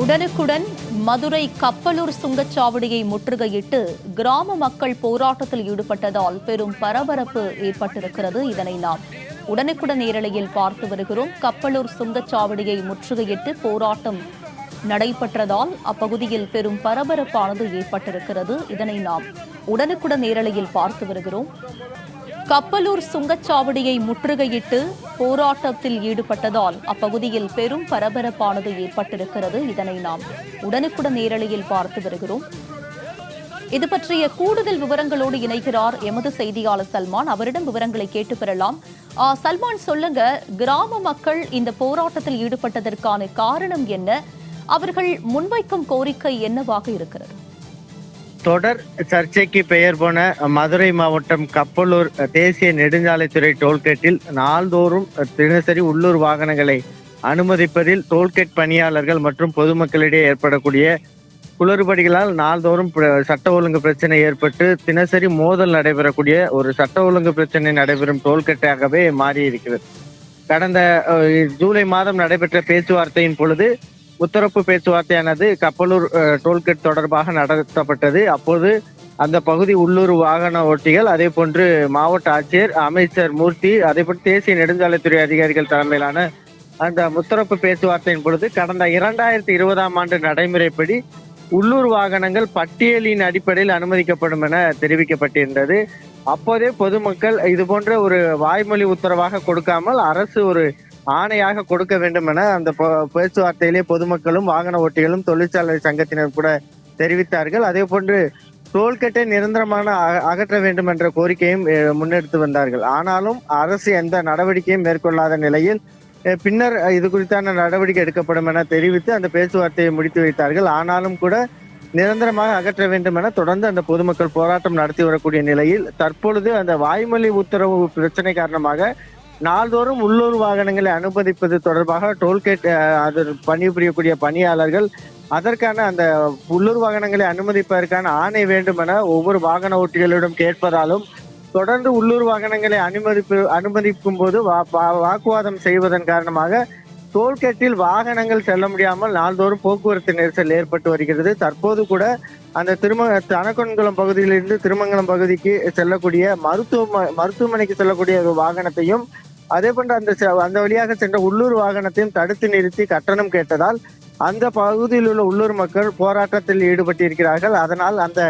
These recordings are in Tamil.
உடனுக்குடன் மதுரை கப்பலூர் சுங்கச்சாவடியை முற்றுகையிட்டு கிராம மக்கள் போராட்டத்தில் ஈடுபட்டதால் பெரும் பரபரப்பு ஏற்பட்டிருக்கிறது. இதனை நாம் உடனுக்குடன் நேரலையில் பார்த்து வருகிறோம். கப்பலூர் சுங்கச்சாவடியை முற்றுகையிட்டு போராட்டம் நடைபெற்றதால் அப்பகுதியில் பெரும் பரபரப்பானது ஏற்பட்டிருக்கிறது. இதனை நாம் உடனுக்குடன் நேரலையில் பார்த்து வருகிறோம். கப்பலூர் சுங்கச்சாவடியை முற்றுகையிட்டு போராட்டத்தில் ஈடுபட்டதால் அப்பகுதியில் பெரும் பரபரப்பானது ஏற்பட்டிருக்கிறது. இதனை நாம் உடனுக்குடன் நேரலையில் பார்த்து வருகிறோம். இது பற்றிய கூடுதல் விவரங்களோடு இணைகிறார் எமது செய்தியாளர் சல்மான். அவரிடம் விவரங்களை கேட்டு பெறலாம். சல்மான் சொல்லுங்க கிராம மக்கள் இந்த போராட்டத்தில் ஈடுபட்டதற்கான காரணம் என்ன? அவர்கள் முன்வைக்கும் கோரிக்கை என்னவாக இருக்கிறது? தொடர் சர்ச்சைக்கு பெயர் போன மதுரை மாவட்டம் கப்பலூர் தேசிய நெடுஞ்சாலைத்துறை டோல்கேட்டில் நாள்தோறும் தினசரி உள்ளூர் வாகனங்களை அனுமதிப்பதில் டோல்கேட் பணியாளர்கள் மற்றும் பொதுமக்களிடையே ஏற்படக்கூடிய குளறுபடிகளால் நாள்தோறும் சட்ட ஒழுங்கு பிரச்சனை ஏற்பட்டு தினசரி மோதல் நடைபெறக்கூடிய ஒரு சட்ட ஒழுங்கு பிரச்சனை நடைபெறும் டோல்கேட்டாகவே மாறி இருக்கிறது கடந்த ஜூலை மாதம் நடைபெற்ற பேச்சுவார்த்தையின் பொழுது முத்தரப்பு பேச்சுவார்த்தையானது கப்பலூர் டோல்கேட் தொடர்பாக நடத்தப்பட்டது. அப்போது அந்த பகுதி உள்ளூர் வாகன ஓட்டிகள் அதே போன்று மாவட்ட ஆட்சியர் அமைச்சர் மூர்த்தி அதே போன்று தேசிய நெடுஞ்சாலைத்துறை அதிகாரிகள் தலைமையிலான அந்த முத்தரப்பு பேச்சுவார்த்தையின் பொழுது கடந்த இரண்டாயிரத்தி இருபதாம் ஆண்டு நடைமுறைப்படி உள்ளூர் வாகனங்கள் பட்டியலின் அடிப்படையில் அனுமதிக்கப்படும் என தெரிவிக்கப்பட்டிருந்தது. அப்போதே பொதுமக்கள் இது போன்ற ஒரு வாய்மொழி உத்தரவாக கொடுக்காமல் அரசு ஒரு ஆணையாக கொடுக்க வேண்டும் என அந்த பேச்சுவார்த்தையிலே பொதுமக்களும் வாகன ஓட்டிகளும் தொழிற்சாலை சங்கத்தினர் கூட தெரிவித்தார்கள். அதே போன்று டோல்கேட்டை நிரந்தரமான அகற்ற வேண்டும் என்ற கோரிக்கையும் முன்னெடுத்து வந்தார்கள். ஆனாலும் அரசு எந்த நடவடிக்கையும் மேற்கொள்ளாத நிலையில் பின்னர் இது குறித்தான நடவடிக்கை எடுக்கப்படும் என தெரிவித்து அந்த பேச்சுவார்த்தையை முடித்து வைத்தார்கள். ஆனாலும் கூட நிரந்தரமாக அகற்ற வேண்டும் என தொடர்ந்து அந்த பொதுமக்கள் போராட்டம் நடத்தி வரக்கூடிய நிலையில் தற்பொழுது அந்த வாய்மொழி உத்தரவு பிரச்சனை காரணமாக நாள்தோறும் உள்ளூர் வாகனங்களை அனுமதிப்பது தொடர்பாக டோல்கேட் அது பணிபுரியக்கூடிய பணியாளர்கள் அதற்கான அந்த உள்ளூர் வாகனங்களை அனுமதிப்பதற்கான ஆணை வேண்டும் என ஒவ்வொரு வாகன ஓட்டிகளிடம் கேட்பதாலும் தொடர்ந்து உள்ளூர் வாகனங்களை அனுமதிப்பு அனுமதிக்கும் போது வா- வாக்குவாதம் செய்வதன் காரணமாக டோல்கேட்டில் வாகனங்கள் செல்ல முடியாமல் நாள்தோறும் போக்குவரத்து நெரிசல் ஏற்பட்டு வருகிறது. தற்போது கூட அந்த திரும தனக்கொன்குளம் பகுதியிலிருந்து திருமங்கலம் பகுதிக்கு செல்லக்கூடிய மருத்துவ மருத்துவமனைக்கு செல்லக்கூடிய ஒரு வாகனத்தையும் அதே போன்று அந்த அந்த வழியாக சென்ற உள்ளூர் வாகனத்தையும் தடுத்து நிறுத்தி கட்டணம் கேட்டதால் அந்த பகுதியில் உள்ள உள்ளூர் மக்கள் போராட்டத்தில் ஈடுபட்டிருக்கிறார்கள். அதனால் அந்த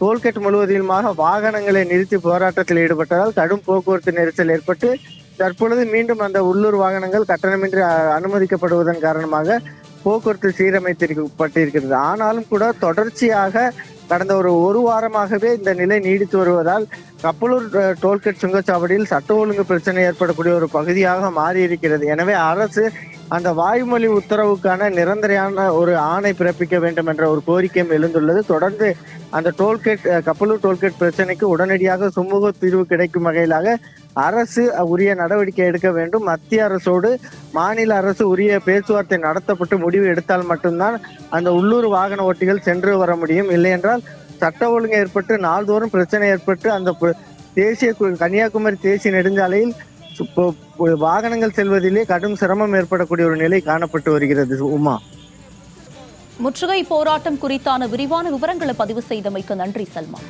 டோல்கேட் முழுவதிலுமாக வாகனங்களை நிறுத்தி போராட்டத்தில் ஈடுபட்டதால் கடும் போக்குவரத்து நெரிசல் ஏற்பட்டு தற்பொழுது மீண்டும் அந்த உள்ளூர் வாகனங்கள் கட்டணமின்றி அனுமதிக்கப்படுவதன் காரணமாக போக்குவரத்து சீரமைத்திருக்கப்பட்டிருக்கிறது. ஆனாலும் கூட தொடர்ச்சியாக கடந்த ஒரு ஒரு வாரமாகவே இந்த நிலை நீடித்து வருவதால் கப்பலூர் டோல்கேட் சுங்கச்சாவடியில் சட்ட ஒழுங்கு பிரச்சனை ஏற்படக்கூடிய ஒரு பகுதியாக மாறி இருக்கிறது எனவே அரசு அந்த வாய்மொழி உத்தரவுக்கான நிரந்தரையான ஒரு ஆணை பிறப்பிக்க வேண்டும் என்ற ஒரு கோரிக்கையும் எழுந்துள்ளது. தொடர்ந்து அந்த டோல்கேட் கப்பலூர் டோல்கேட் பிரச்சனைக்கு உடனடியாக சுமூக தீர்வு கிடைக்கும் வகையிலாக அரசு உரிய நடவடிக்கை எடுக்க வேண்டும். மத்திய அரசோடு மாநில அரசு உரிய பேச்சுவார்த்தை நடத்தப்பட்டு முடிவு எடுத்தால் மட்டும்தான் அந்த உள்ளூர் வாகன ஓட்டிகள் சென்று வர முடியும். இல்லையென்றால் சட்ட ஒழுங்கு ஏற்பட்டு நாள்தோறும் பிரச்சனை ஏற்பட்டு அந்த தேசிய கன்னியாகுமரி தேசிய நெடுஞ்சாலையில் வாகனங்கள் செல்வதிலே கடும் சிரமம் ஏற்படக்கூடிய ஒரு நிலை காணப்பட்டு வருகிறது உமா. முற்றுகை போராட்டம் குறித்தான விரிவான விவரங்களை பதிவு செய்தமைக்கு நன்றி சல்மான்